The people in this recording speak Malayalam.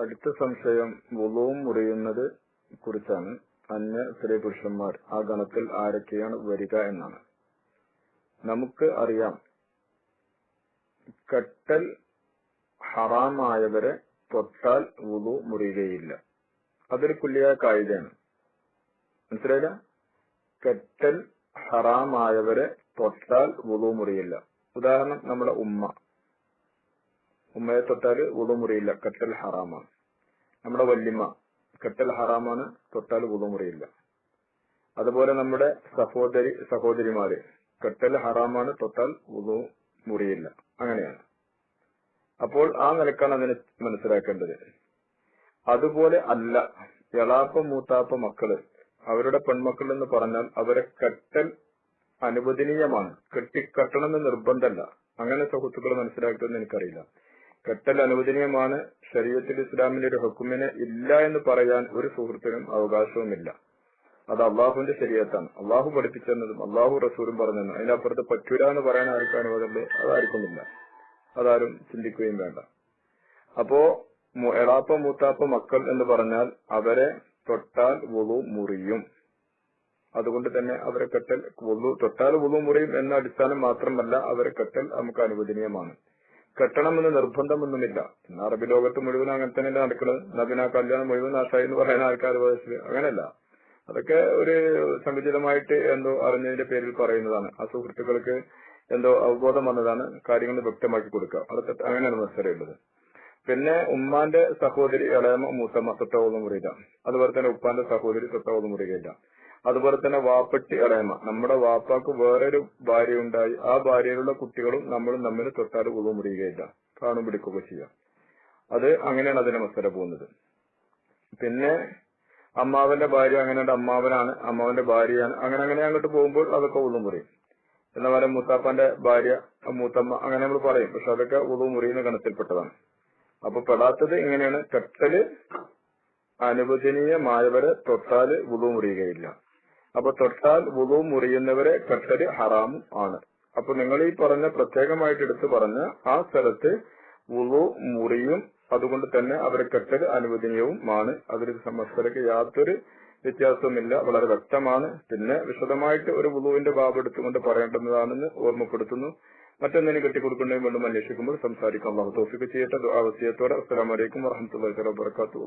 അടുത്ത സംശയം വുളവും മുറിയുന്നത് കുറിച്ചാണ്. അന്യ സ്ത്രീ പുരുഷന്മാർ ആ ഗണത്തിൽ ആരൊക്കെയാണ് വരിക എന്നാണ്. നമുക്ക് അറിയാം കെട്ടൽ ഹറാമായവരെ തൊട്ടാൽ വുളു മുറിയുകയില്ല. അതൊരു കുല്ലിയായ കായികയാണ്. മനസ്സിലായില്ല? കെട്ടൽ ഹറാമായവരെ തൊട്ടാൽ വുളു മുറിയില്ല. ഉദാഹരണം നമ്മുടെ ഉമ്മ. ഉമ്മയെ തൊട്ടാൽ വുളു മുറിയില്ല കെട്ടൽ ഹറാമാണ്. നമ്മുടെ വല്യമ്മ കെട്ടൽ ഹറാമാണ് തൊട്ടാൽ വുളു മുറിയില്ല അതുപോലെ നമ്മുടെ സഹോദരി സഹോദരിമാര് കെട്ടൽ ഹറാമാണ് തൊട്ടാൽ വുളു മുറിയില്ല അങ്ങനെയാണ്. അപ്പോൾ ആ നിലക്കാണ് അതിനെ മനസ്സിലാക്കേണ്ടത്. അതുപോലെ അല്ല എളാപ്പ മൂത്താപ്പ മക്കൾ അവരുടെ പെൺമക്കൾ എന്ന് പറഞ്ഞാൽ അവരെ കെട്ടൽ അനുവദനീയമാണ്. കെട്ടിക്കെട്ടണമെന്ന് നിർബന്ധമല്ല. അങ്ങനെ സുഹൃത്തുക്കൾ മനസ്സിലാക്കുമെന്ന് എനിക്കറിയില്ല. കെട്ടൽ അനുവദനീയമാണ് ശരീരത്തിൽ ഇസ്ലാമിന്റെ ഒരു ഹുക്കുമിന് ഇല്ല എന്ന് പറയാൻ ഒരു സുഹൃത്തിനും അവകാശവുമില്ല. അത് അള്ളാഹുവിന്റെ ശരീരത്താണ്. അള്ളാഹു പഠിപ്പിച്ചെന്നതും അള്ളാഹു റസൂലും പറഞ്ഞെന്നും അതിനപ്പുറത്ത് പറ്റൂല എന്ന് പറയാൻ ആർക്കും അനുവാദമുണ്ട് ഇല്ല അതാരും ചിന്തിക്കുകയും വേണ്ട. അപ്പോ എളാപ്പ മൂത്താപ്പ മക്കൾ എന്ന് പറഞ്ഞാൽ അവരെ തൊട്ടാൽ വുളു മുറിയും. അതുകൊണ്ട് തന്നെ അവരെ കെട്ടൽ വുളു തൊട്ടാൽ വുളു മുറിയും എന്ന അടിസ്ഥാനം മാത്രമല്ല അവരെ കെട്ടൽ നമുക്ക് അനുവദനീയമാണ്. കെട്ടണമെന്ന് നിർബന്ധമൊന്നുമില്ല. ഇന്ന് അറബി ലോകത്ത് മുഴുവൻ അങ്ങനെ തന്നെ നടക്കുന്നത്? നബിന കല്യാണം മുഴുവൻ നാശായി എന്ന് പറയുന്ന ആൾക്കാർ അങ്ങനെയല്ല. അതൊക്കെ ഒരു സങ്കുചിതമായിട്ട് എന്തോ അറിഞ്ഞതിന്റെ പേരിൽ പറയുന്നതാണ്. ആ സുഹൃത്തുക്കൾക്ക് എന്തോ അവബോധം വന്നതാണ് കാര്യങ്ങൾ വ്യക്തമാക്കി കൊടുക്കുക. അതൊക്കെ അങ്ങനെയാണ് മനസ്സിലുള്ളത് പിന്നെ ഉമ്മാന്റെ സഹോദരി ഇളയമ മൂത്തമ്മ തൊട്ടവോളം മുറിയില്ല. അതുപോലെ തന്നെ ഉപ്പാന്റെ സഹോദരി തൊട്ടവോളം മുറിയില്ല. അതുപോലെ തന്നെ വാപ്പട്ടി അടയമ നമ്മുടെ വാപ്പാക്ക് വേറൊരു ഭാര്യ ഉണ്ടായി ആ ഭാര്യയിലുള്ള കുട്ടികളും നമ്മളും തമ്മിൽ തൊട്ടാൽ ഉളവ് മുറിയുകയില്ല കാണും പിടിക്കുകയൊക്കെ ചെയ്യാം. അത് അങ്ങനെയാണ് അതിന്റെ മസല പോകുന്നത്. പിന്നെ അമ്മാവന്റെ ഭാര്യ അങ്ങനെയുണ്ട്. അമ്മാവനാണ് അമ്മാവന്റെ ഭാര്യയാണ്. അങ്ങനെ അങ്ങനെ അങ്ങോട്ട് പോകുമ്പോൾ അതൊക്കെ ഉള്ളു മുറിയും. എന്ന പോലെ മൂത്താപ്പന്റെ ഭാര്യ മൂത്തമ്മ അങ്ങനെ നമ്മൾ പറയും. പക്ഷെ അതൊക്കെ ഉളു മുറിയുന്ന ഗണത്തിൽപ്പെട്ടതാണ്. അപ്പൊ പെടാത്തത് ഇങ്ങനെയാണ്. കെട്ടൽ അനുവദനീയമായവരെ തൊട്ടാൽ വുളു മുറിയുകയില്ല. അപ്പൊ തൊട്ടാൽ വുളു മുറിയുന്നവരെ കട്ടര് ഹറാമും ആണ്. അപ്പൊ നിങ്ങൾ ഈ പറഞ്ഞ പ്രത്യേകമായിട്ട് എടുത്തു പറഞ്ഞ ആ സ്ഥലത്ത് വുളു മുറിയും അതുകൊണ്ട് തന്നെ അവരെ കെട്ടൽ അനുവദനീയവുമാണ്. അതിൽ മസലക്ക് യാതൊരു വ്യത്യാസവുമില്ല. വളരെ വ്യക്തമാണ്. പിന്നെ വിശദമായിട്ട് ഒരു വുളുവിന്റെ ബാബ് എടുത്തുകൊണ്ട് പറയേണ്ടുന്നതാണെന്ന് ഓർമ്മപ്പെടുത്തുന്നു. മറ്റെന്തെങ്കിലും കെട്ടിക്കൊടുക്കുന്നതിന് വീണ്ടും അന്വേഷിക്കുമ്പോൾ സംസാരിക്കാം. തോഫിക്ക് ചെയ്യട്ടെ. ആവശ്യത്തോടെ അസ്സലാമലൈക്കും വറഹമുല്ലാ വാബർക്കാത്തു